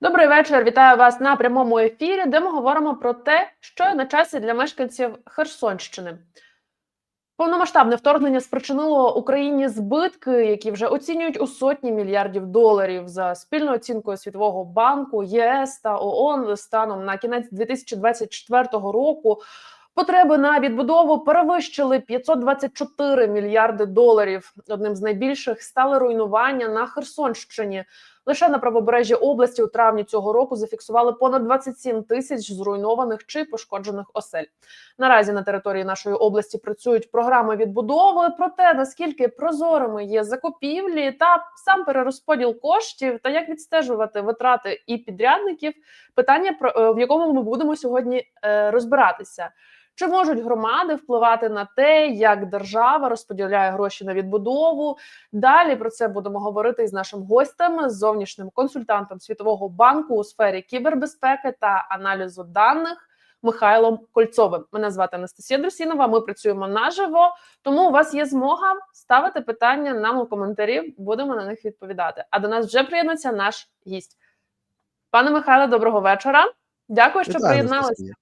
Добрий вечір. Вітаю вас на прямому ефірі, де ми говоримо про те, що на часі для мешканців Херсонщини. Повномасштабне вторгнення спричинило Україні збитки, які вже оцінюють у сотні мільярдів доларів за спільною оцінкою Світового банку, ЄС та ООН станом на кінець 2024 року. Потреби на відбудову перевищили 524 мільярди доларів. Одним з найбільших стали руйнування на Херсонщині. Лише на правобережжі області у травні цього року зафіксували понад 27 тисяч зруйнованих чи пошкоджених осель. Наразі на території нашої області працюють програми відбудови. Про те, наскільки прозорими є закупівлі та сам перерозподіл коштів, та як відстежувати витрати і підрядників, питання про е, в якому ми будемо сьогодні е, розбиратися. Чи можуть громади впливати на те, як держава розподіляє гроші на відбудову? Далі про це будемо говорити із нашим гостем, з зовнішнім консультантом Світового банку у сфері кібербезпеки та аналізу даних Михайлом Кольцовим. Мене звати Анастасія Друсінова. Ми працюємо наживо, тому у вас є змога ставити питання нам у коментарі. Будемо на них відповідати. А до нас вже приєднується наш гість. Пане Михайле, доброго вечора. Дякую, що приєдналися. Анастасія.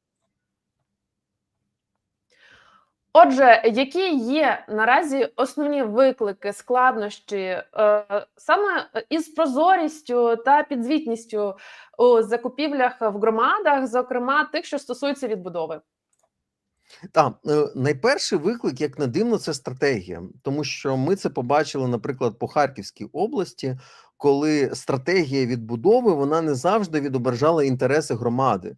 Отже, які є наразі основні виклики, складнощі е, саме із прозорістю та підзвітністю у закупівлях в громадах, зокрема тих, що стосуються відбудови? Так, е, найперший виклик, як не дивно, це стратегія, тому що ми це побачили, наприклад, по Харківській області, коли стратегія відбудови вона не завжди відображала інтереси громади.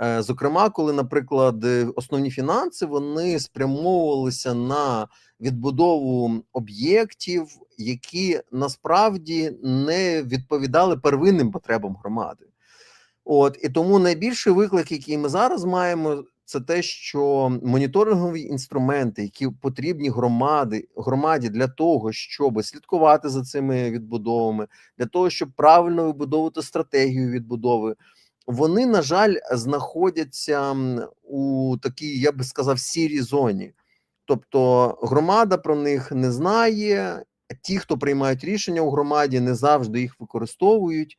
Е, Зокрема, коли, наприклад, е, основні фінанси вони спрямовувалися на відбудову об'єктів, які насправді не відповідали первинним потребам громади. От і тому найбільший виклик, який ми зараз маємо, це те, що моніторингові інструменти, які потрібні громади громаді для того, щоб слідкувати за цими відбудовами, для того, щоб правильно вибудовувати стратегію відбудови, вони, на жаль, знаходяться у такій, я би сказав, сірій зоні. Тобто громада про них не знає, ті, хто приймають рішення у громаді, не завжди їх використовують.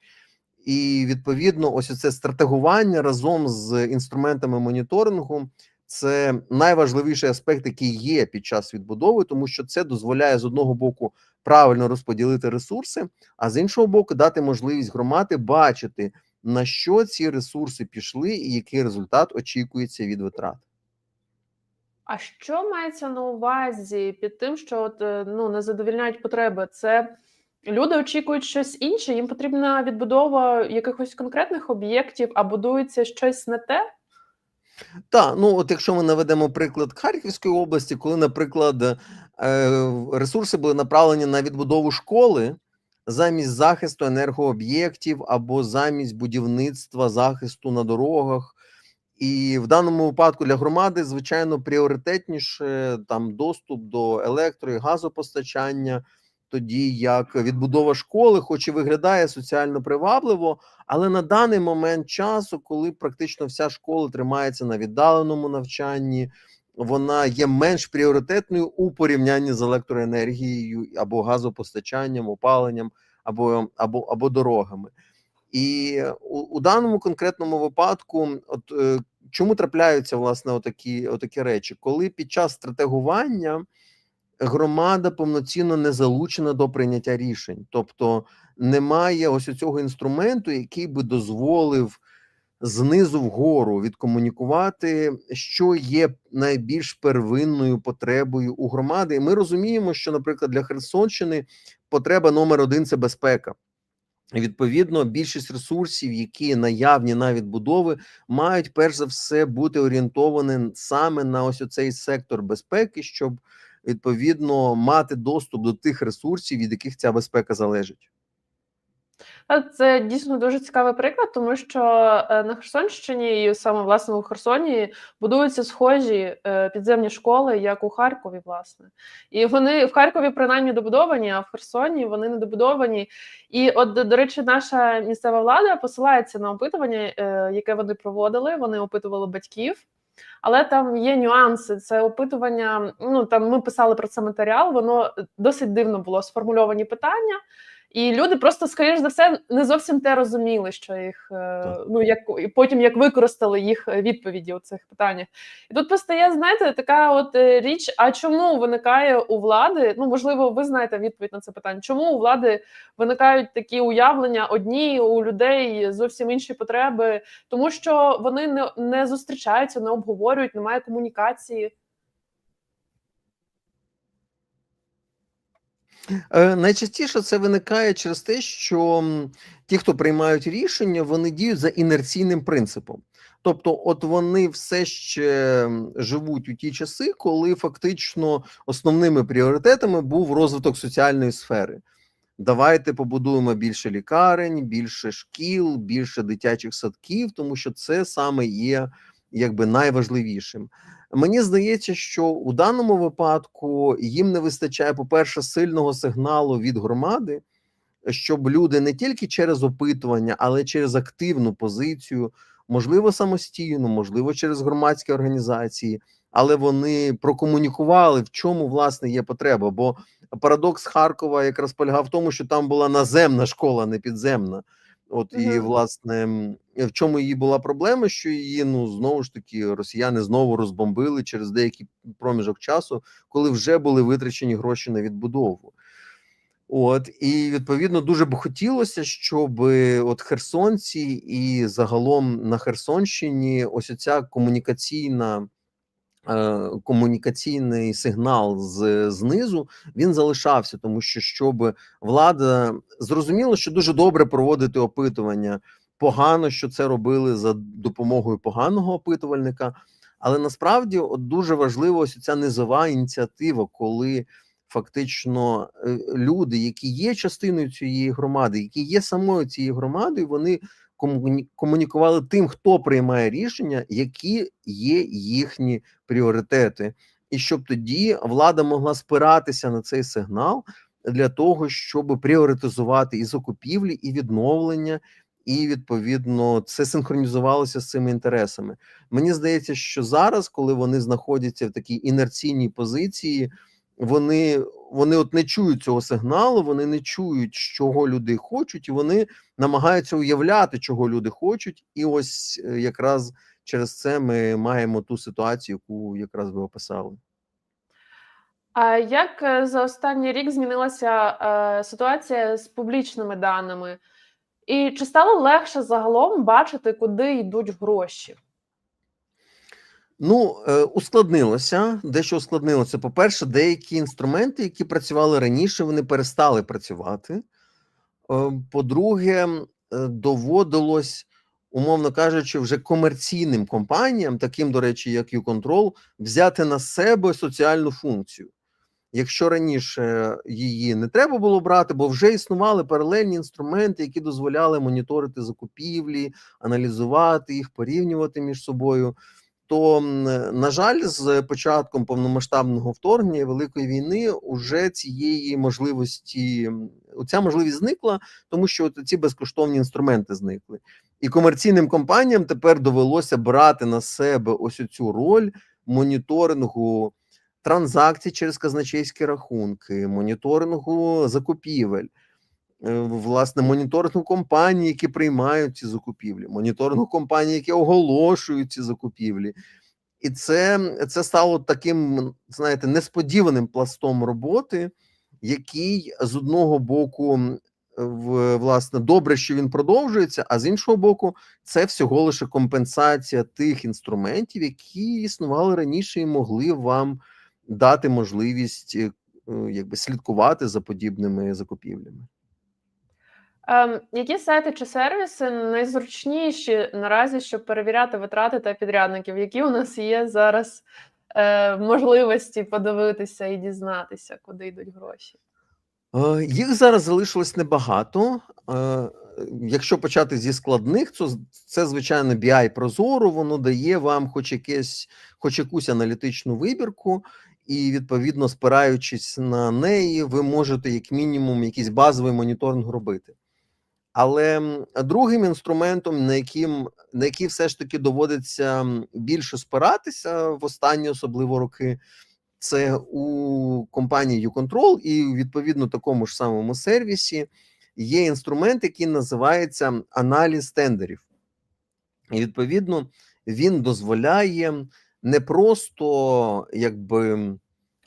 І відповідно, ось це стратегування разом з інструментами моніторингу це найважливіший аспект, який є під час відбудови, тому що це дозволяє з одного боку правильно розподілити ресурси, а з іншого боку, дати можливість громади бачити, на що ці ресурси пішли, і який результат очікується від витрат. А що мається на увазі під тим, що от, е, ну, не задовільняють потреби? Це люди очікують щось інше, їм потрібна відбудова якихось конкретних об'єктів, а будується щось не те? Так, ну от якщо ми наведемо приклад Харківської області, коли, наприклад, е, ресурси були направлені на відбудову школи замість захисту енергооб'єктів або замість будівництва захисту на дорогах. І в даному випадку для громади, звичайно, пріоритетніше там доступ до електро і газопостачання, тоді як відбудова школи, хоч і виглядає соціально привабливо, але на даний момент часу, коли практично вся школа тримається на віддаленому навчанні, вона є менш пріоритетною у порівнянні з електроенергією або газопостачанням, опаленням, або, або, або дорогами. І у, у даному конкретному випадку, от е, чому трапляються власне отакі, отакі речі, коли під час стратегування громада повноцінно не залучена до прийняття рішень, тобто немає ось цього інструменту, який би дозволив знизу вгору відкомунікувати, що є найбільш первинною потребою у громади. І ми розуміємо, що, наприклад, для Херсонщини потреба номер один це безпека. І, Відповідно, більшість ресурсів, які наявні на відбудови, мають перш за все бути орієнтовані саме на ось цей сектор безпеки, щоб відповідно мати доступ до тих ресурсів, від яких ця безпека залежить. Це дійсно дуже цікавий приклад, тому що е, на Херсонщині і саме власне у Херсоні будуються схожі е, підземні школи, як у Харкові, власне. І вони в Харкові принаймні добудовані, а в Херсоні вони не добудовані. І от, до речі, наша місцева влада посилається на опитування, е, яке вони проводили. Вони опитували батьків. Але там є нюанси. Це опитування. Ну там ми писали про це матеріал. Воно досить дивно було сформульовані питання. І люди просто, скоріш за все, не зовсім те розуміли, що їх е, Так. ну як і потім як використали їх е, відповіді у цих питаннях. І тут постає, знаєте, така от е, річ: а чому виникає у влади? Ну, можливо, ви знаєте відповідь на це питання. Чому у влади виникають такі уявлення одні у людей зовсім інші потреби, тому що вони не, не зустрічаються, не обговорюють, немає комунікації. Найчастіше це виникає через те, що ті, хто приймають рішення, вони діють за інерційним принципом. Тобто, от вони все ще живуть у ті часи, коли фактично основними пріоритетами був розвиток соціальної сфери. Давайте побудуємо більше лікарень, більше шкіл, більше дитячих садків, тому що це саме є якби найважливішим. Мені здається, що у даному випадку їм не вистачає, по-перше, сильного сигналу від громади, щоб люди не тільки через опитування, але через активну позицію, можливо, самостійно, можливо, через громадські організації, але вони прокомунікували, в чому власне є потреба. Бо парадокс Харкова якраз полягав в тому, що там була наземна школа, не підземна. От і власне в чому її була проблема, що її ну знову ж таки росіяни знову розбомбили через деякий проміжок часу, коли вже були витрачені гроші на відбудову. От і відповідно дуже б хотілося, щоб от херсонці і загалом на Херсонщині ось оця комунікаційна. Е, Комунікаційний сигнал з знизу він залишався, тому що щоб влада зрозуміло, що дуже добре проводити опитування. Погано, що це робили за допомогою поганого опитувальника, але насправді от дуже важлива ось ця низова ініціатива, коли фактично е, люди, які є частиною цієї громади, які є самою цією громадою, вони комунікували тим, хто приймає рішення, які є їхні пріоритети, і щоб тоді влада могла спиратися на цей сигнал для того, щоб пріоритизувати і закупівлі, і відновлення. І відповідно це синхронізувалося з цими інтересами. Мені здається, що зараз, коли вони знаходяться в такій інерційній позиції, вони, вони от не чують цього сигналу, вони не чують, чого люди хочуть, і вони намагаються уявляти, чого люди хочуть. І ось е, якраз через це ми маємо ту ситуацію, яку якраз ви описали. А як е, за останній рік змінилася е, ситуація з публічними даними? І чи стало легше загалом бачити, куди йдуть гроші? Ну, е, ускладнилося, дещо ускладнилося. По-перше, деякі інструменти, які працювали раніше, вони перестали працювати. Е, По-друге, е, доводилось, умовно кажучи, вже комерційним компаніям, таким, до речі, як YouControl, взяти на себе соціальну функцію. Якщо раніше її не треба було брати, бо вже існували паралельні інструменти, які дозволяли моніторити закупівлі, аналізувати їх, порівнювати між собою. То, на жаль, з початком повномасштабного вторгнення великої війни уже цієї можливості ця можливість зникла, тому що от ці безкоштовні інструменти зникли. І комерційним компаніям тепер довелося брати на себе ось цю роль моніторингу транзакцій через казначейські рахунки, моніторингу закупівель. Е, Власне, моніторингу компаній, які приймають ці закупівлі, моніторингу компаній, які оголошують ці закупівлі, і це, це стало таким, знаєте, несподіваним пластом роботи, який з одного боку, в, власне, добре, що він продовжується, а з іншого боку, це всього лише компенсація тих інструментів, які існували раніше і могли вам дати можливість е, якби слідкувати за подібними закупівлями. Ем, які сайти чи сервіси найзручніші наразі, щоб перевіряти витрати та підрядників? Які у нас є зараз е, можливості подивитися і дізнатися, куди йдуть гроші? Е, Їх зараз залишилось небагато. Е, Якщо почати зі складних, то це звичайно BI Прозоро, воно дає вам хоч якесь, хоч якусь аналітичну вибірку, і відповідно, спираючись на неї, ви можете як мінімум якийсь базовий моніторинг робити. Але другим інструментом, на яким на який все ж таки доводиться більше спиратися в останні особливо роки, це у компанії YouControl і відповідно такому ж самому сервісі є інструмент, який називається аналіз тендерів. І відповідно він дозволяє не просто якби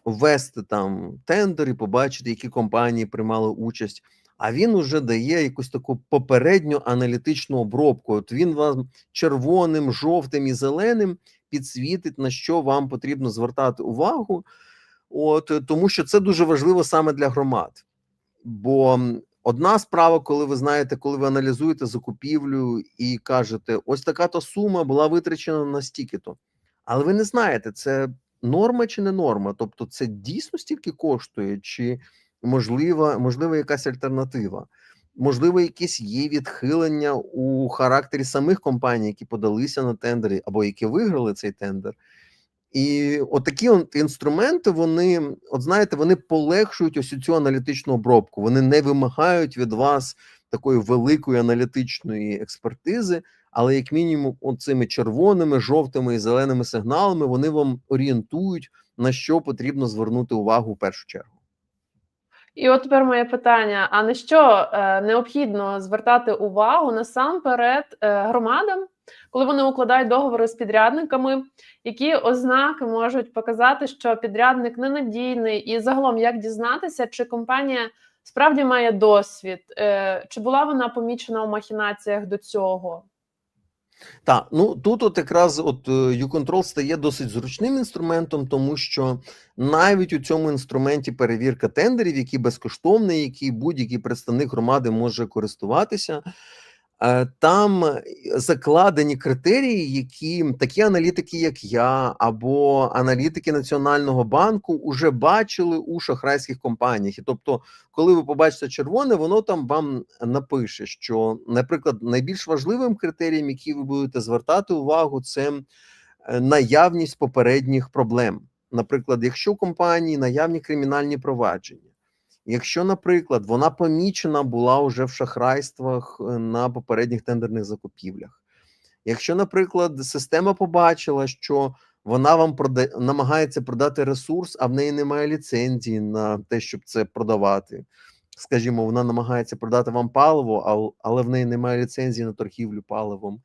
ввести там тендер і побачити, які компанії приймали участь, а він уже дає якусь таку попередню аналітичну обробку. От він вам червоним, жовтим і зеленим підсвітить, на що вам потрібно звертати увагу. От е, тому що це дуже важливо саме для громад. Бо одна справа, коли ви знаєте, коли ви аналізуєте закупівлю і кажете, ось така то сума була витрачена на стільки-то. Але ви не знаєте, це норма чи не норма. Тобто, це дійсно стільки коштує, чи можлива, можливо, якась альтернатива. Можливо, якісь є відхилення у характері самих компаній, які подалися на тендери або які виграли цей тендер. І отакі от інструменти, вони, от знаєте, вони полегшують ось цю аналітичну обробку. Вони не вимагають від вас такої великої аналітичної експертизи, але як мінімум, оцими червоними, жовтими і зеленими сигналами вони вам орієнтують, на що потрібно звернути увагу в першу чергу. І от тепер моє питання: а на що е, необхідно звертати увагу насамперед е, громадам, коли вони укладають договори з підрядниками, які ознаки можуть показати, що підрядник ненадійний, і загалом як дізнатися, чи компанія справді має досвід, е, чи була вона помічена у махінаціях до цього? Так, ну тут от якраз от е, U-Control стає досить зручним інструментом, тому що навіть у цьому інструменті перевірка тендерів, який безкоштовний, який будь-який представник громади може користуватися. Е, Там закладені критерії, які такі аналітики, як я, або аналітики Національного банку, вже бачили у шахрайських компаніях. І тобто, коли ви побачите червоне, воно там вам напише, що, наприклад, найбільш важливим критерієм, який ви будете звертати увагу, це е, наявність попередніх проблем. Наприклад, якщо у компанії наявні кримінальні провадження, якщо, наприклад, вона помічена була вже в шахрайствах е, на попередніх тендерних закупівлях, якщо, наприклад, система побачила, що вона вам прода... намагається продати ресурс, а в неї немає ліцензії на те, щоб це продавати. Скажімо, вона намагається продати вам паливо, але в неї немає ліцензії на торгівлю паливом.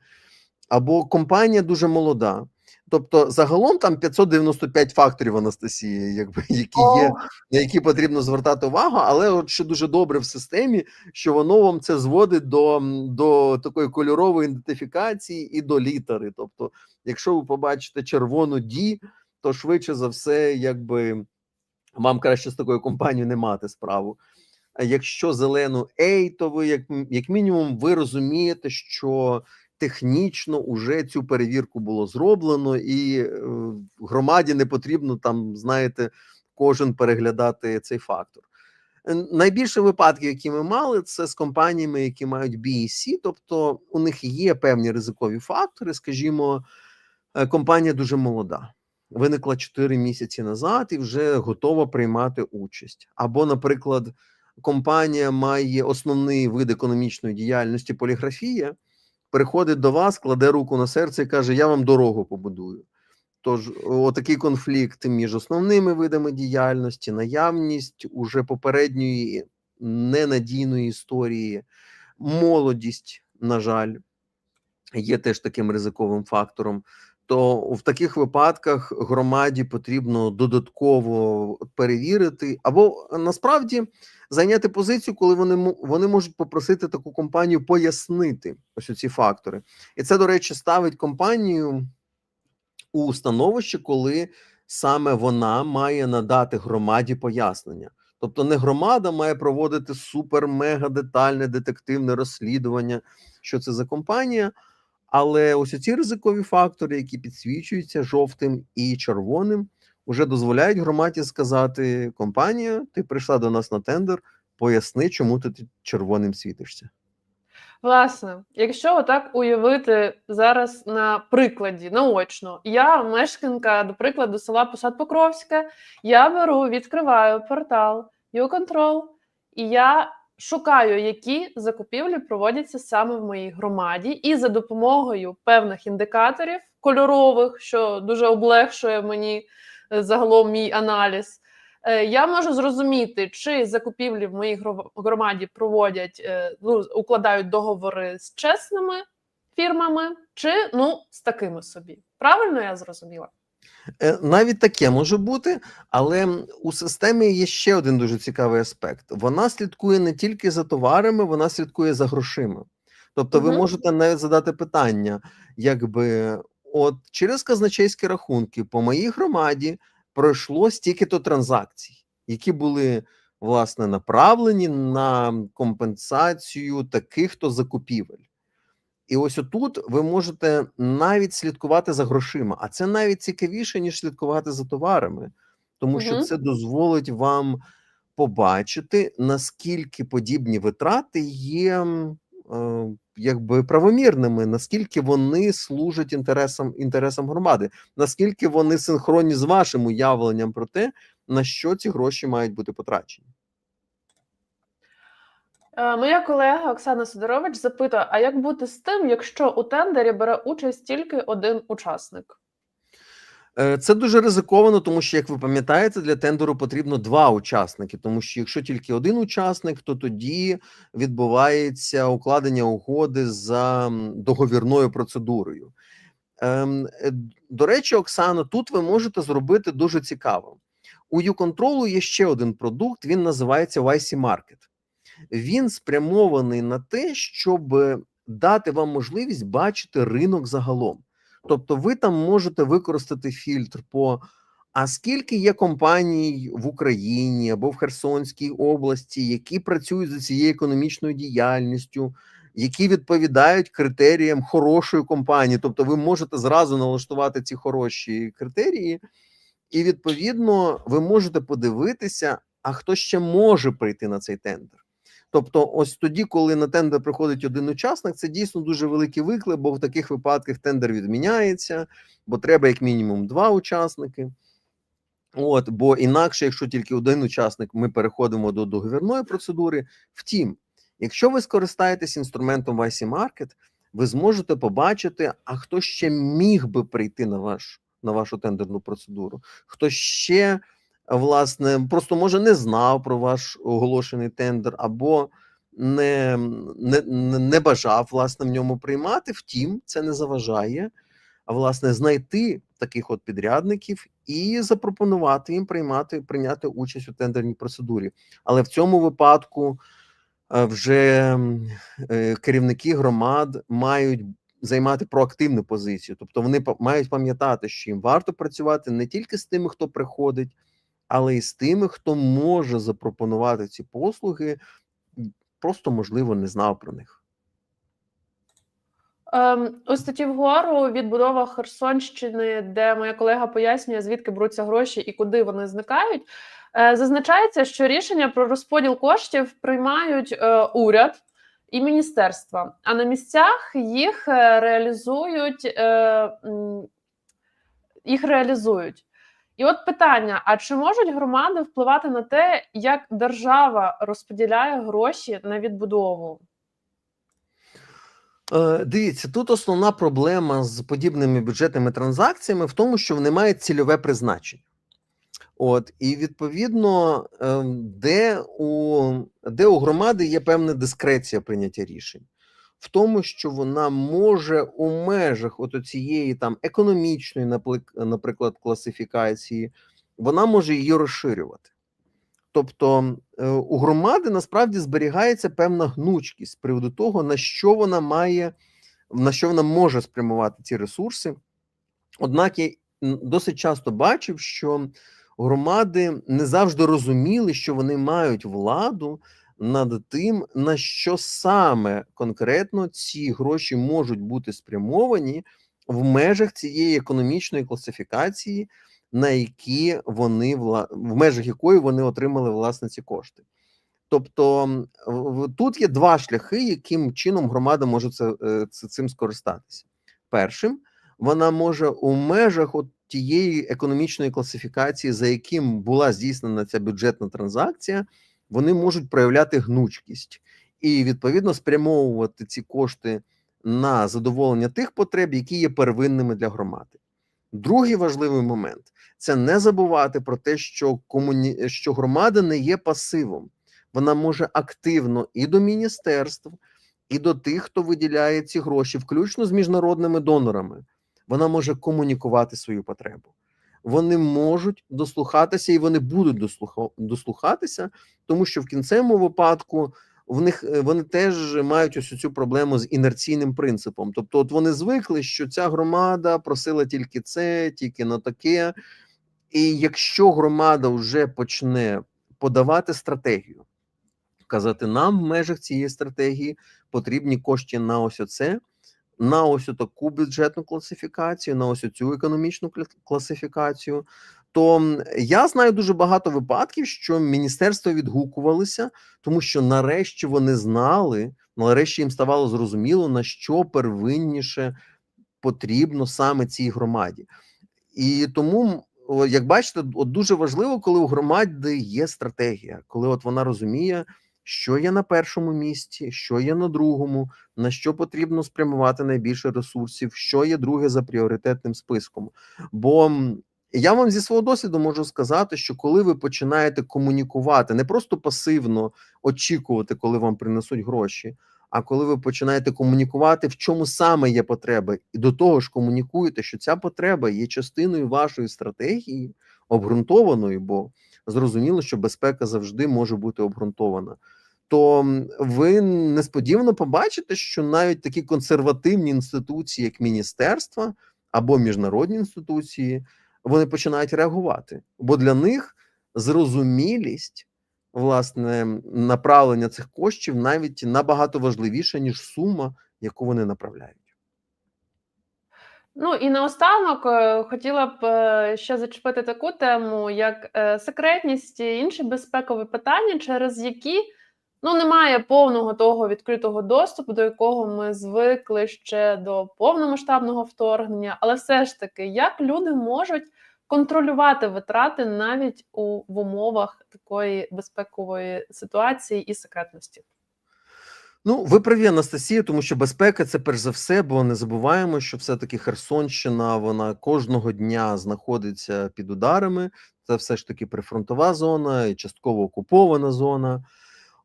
Або компанія дуже молода. Тобто, загалом там 595 факторів Анастасії, якби які є, на які потрібно звертати увагу, але от що дуже добре в системі, що воно вам це зводить до, до такої кольорової ідентифікації і до літери. Тобто, якщо ви побачите червону ді, то швидше за все, якби вам краще з такою компанією не мати справу. А якщо зелену A, то ви як, як мінімум ви розумієте, що технічно уже цю перевірку було зроблено, і е, громаді не потрібно там, знаєте, кожен переглядати цей фактор. Найбільше випадків, які ми мали, це з компаніями, які мають BEC, тобто у них є певні ризикові фактори. Скажімо, е, компанія дуже молода. Виникла 4 місяці назад і вже готова приймати участь. Або, наприклад, компанія має основний вид економічної діяльності поліграфія, приходить до вас, кладе руку на серце і каже: Я вам дорогу побудую. Тож, отакий конфлікт між основними видами діяльності, наявність уже попередньої ненадійної історії, молодість, на жаль, є теж таким ризиковим фактором. То в таких випадках громаді потрібно додатково перевірити, або насправді зайняти позицію, коли вони вони можуть попросити таку компанію пояснити ось ці фактори. І це, до речі, ставить компанію у становище, коли саме вона має надати громаді пояснення. Тобто не громада має проводити супер-мега детальне детективне розслідування, що це за компанія, але ось ці ризикові фактори, які підсвічуються жовтим і червоним, вже дозволяють громаді сказати: компанія, ти прийшла до нас на тендер, поясни, чому ти червоним світишся. Власне, якщо отак уявити зараз на прикладі, наочно, я мешканка, до прикладу, села Посад Покровська, я беру, відкриваю портал YouControl, і я шукаю, які закупівлі проводяться саме в моїй громаді, і за допомогою певних індикаторів кольорових, що дуже облегшує мені е, загалом мій аналіз. е, я можу зрозуміти, чи закупівлі в моїй громаді проводять, е, ну, укладають договори з чесними фірмами, чи ну з такими собі. Правильно я зрозуміла? Е, Навіть таке може бути, але у системі є ще один дуже цікавий аспект. Вона слідкує не тільки за товарами, вона слідкує за грошима. Тобто, ви можете навіть задати питання, якби от через казначейські рахунки по моїй громаді пройшло стільки-то транзакцій, які були власне направлені на компенсацію таких то закупівель. І ось отут ви можете навіть слідкувати за грошима, а це навіть цікавіше, ніж слідкувати за товарами, тому що це дозволить вам побачити, наскільки подібні витрати є е, якби правомірними, наскільки вони служать інтересам, інтересам громади, наскільки вони синхронні з вашим уявленням про те, на що ці гроші мають бути потрачені. Е, Моя колега Оксана Сидорович запитує: а як бути з тим, якщо у тендері бере участь тільки один учасник? Е, Це дуже ризиковано, тому що, як ви пам'ятаєте, для тендеру потрібно два учасники. Тому що якщо тільки один учасник, то тоді відбувається укладення угоди за договірною процедурою. Ем, е, До речі, Оксано, тут ви можете зробити дуже цікаво. У YouControl є ще один продукт, він називається YC Market. Він спрямований на те, щоб дати вам можливість бачити ринок загалом. Тобто, ви там можете використати фільтр по а скільки є компаній в Україні або в Херсонській області, які працюють за цією економічною діяльністю, які відповідають критеріям хорошої компанії. Тобто, ви можете зразу налаштувати ці хороші критерії, і відповідно ви можете подивитися, а хто ще може прийти на цей тендер. Тобто, ось тоді, коли на тендер приходить один учасник, це дійсно дуже великий виклик, бо в таких випадках тендер відміняється, бо треба як мінімум два учасники. От, бо інакше, якщо тільки один учасник, ми переходимо до договірної процедури. Втім, якщо ви скористаєтесь інструментом YC Market, ви зможете побачити, а хто ще міг би прийти на ваш на вашу тендерну процедуру, хто ще власне просто може не знав про ваш оголошений тендер, або не, не, не бажав власне в ньому приймати. Втім, це не заважає власне знайти таких от підрядників і запропонувати їм приймати прийняти участь у тендерній процедурі. Але в цьому випадку е, вже е, керівники громад мають займати проактивну позицію, тобто вони мають пам'ятати, що їм варто працювати не тільки з тими, хто приходить, але й з тими, хто може запропонувати ці послуги, просто можливо не знав про них. Ем, у статті вгору відбудова Херсонщини, де моя колега пояснює, звідки беруться гроші і куди вони зникають. Е, зазначається, що рішення про розподіл коштів приймають е, уряд і міністерства, а на місцях їх е, реалізують їх реалізують. І от питання: а чи можуть громади впливати на те, як держава розподіляє гроші на відбудову? Е, Дивіться, тут основна проблема з подібними бюджетними транзакціями в тому, що вони мають цільове призначення. От, і відповідно, ем, де у, де у громади є певна дискреція прийняття рішень, в тому, що вона може у межах от цієї там економічної, наприклад, класифікації, вона може її розширювати. Тобто е, у громади насправді зберігається певна гнучкість з приводу того, на що вона має, на що вона може спрямувати ці ресурси. Однак я досить часто бачив, що громади не завжди розуміли, що вони мають владу над тим, на що саме конкретно ці гроші можуть бути спрямовані в межах цієї економічної класифікації, на які вони в межах якої вони отримали власне ці кошти. Тобто тут є два шляхи, яким чином громада може це, це цим скористатися. Першим вона може у межах от тієї економічної класифікації, за яким була здійснена ця бюджетна транзакція, вони можуть проявляти гнучкість і відповідно спрямовувати ці кошти на задоволення тих потреб, які є первинними для громади. Другий важливий момент це не забувати про те, що комуні... що громада не є пасивом. Вона може активно і до міністерств, і до тих, хто виділяє ці гроші, включно з міжнародними донорами. Вона може комунікувати свою потребу. Вони можуть дослухатися і вони будуть дослухатися, тому що в кінцевому випадку в них е, вони теж мають ось цю проблему з інерційним принципом. Тобто, от вони звикли, що ця громада просила тільки це, тільки на таке. І якщо громада вже почне подавати стратегію, казати, нам в межах цієї стратегії потрібні кошти на ось оце, на ось таку бюджетну класифікацію, на ось цю економічну кла- класифікацію. То я знаю дуже багато випадків, що міністерства відгукувалися, тому що нарешті вони знали, нарешті їм ставало зрозуміло, на що первинніше потрібно саме цій громаді. І тому, як бачите, от дуже важливо, коли у громади є стратегія, коли от вона розуміє, що є на першому місці, що є на другому, на що потрібно спрямувати найбільше ресурсів, що є друге за пріоритетним списком. Бо я вам зі свого досвіду можу сказати, що коли ви починаєте комунікувати, не просто пасивно очікувати, коли вам принесуть гроші, а коли ви починаєте комунікувати, в чому саме є потреба, і до того ж комунікуєте, що ця потреба є частиною вашої стратегії, обґрунтованої, бо зрозуміло, що безпека завжди може бути обґрунтована. То ви несподівано побачите, що навіть такі консервативні інституції, як міністерства або міжнародні інституції, вони починають реагувати, бо для них зрозумілість власне направлення цих коштів навіть набагато важливіше, ніж сума, яку вони направляють. Ну і наостанок е, хотіла б е, ще зачепити таку тему, як е, секретність і інші безпекові питання, через які ну немає повного того відкритого доступу, до якого ми звикли ще до повномасштабного вторгнення. Але все ж таки, як люди можуть контролювати витрати навіть у в умовах такої безпекової ситуації і секретності? Ну, ви праві, Анастасія, тому що безпека це перш за все, бо не забуваємо, що все-таки Херсонщина вона кожного дня знаходиться під ударами. Це все ж таки прифронтова зона і частково окупована зона.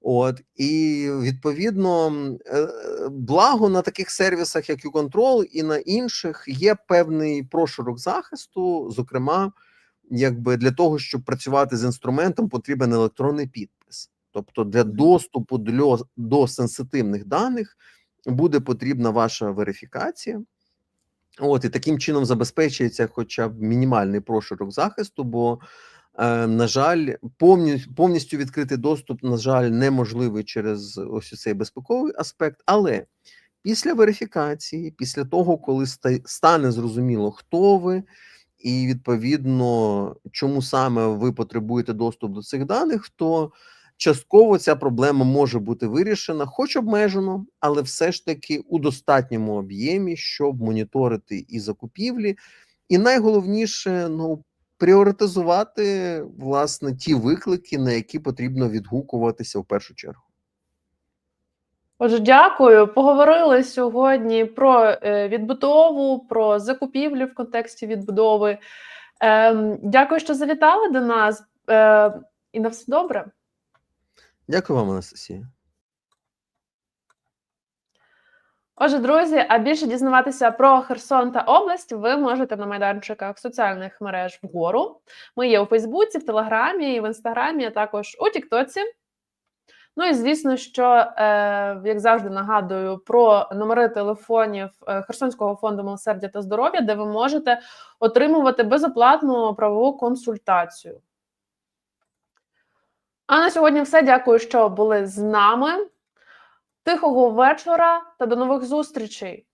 От і відповідно, е, е, благо на таких сервісах, як YouControl і на інших, є певний прошарок захисту. Зокрема, якби для того, щоб працювати з інструментом, потрібен електронний підпис. Тобто для доступу до, до сенситивних даних буде потрібна ваша верифікація. От і таким чином забезпечується хоча б мінімальний прошарок захисту, бо, на жаль, повністю, відкритий доступ, на жаль, неможливий через ось цей безпековий аспект. Але після верифікації, після того, коли стане зрозуміло, хто ви, і відповідно, чому саме ви потребуєте доступ до цих даних, то частково ця проблема може бути вирішена, хоч обмежено, але все ж таки у достатньому об'ємі, щоб моніторити і закупівлі, і найголовніше ну пріоритизувати власне ті виклики, на які потрібно відгукуватися в першу чергу. Отже, дякую. Поговорили сьогодні про е, відбудову, про закупівлю в контексті відбудови. Ем, дякую, що завітали до нас. Е, і на все добре. Дякую вам, Анастасія. Отже, друзі, а більше дізнаватися про Херсон та область ви можете на майданчиках соціальних мереж вгору. Ми є у Фейсбуці, в Телеграмі, в Інстаграмі, а також у Тіктоці. Ну і звісно, що, е, як завжди, нагадую про номери телефонів е, Херсонського фонду милосердя та здоров'я, де ви можете отримувати безоплатну правову консультацію. А на сьогодні все. Дякую, що були з нами. Тихого вечора та до нових зустрічей!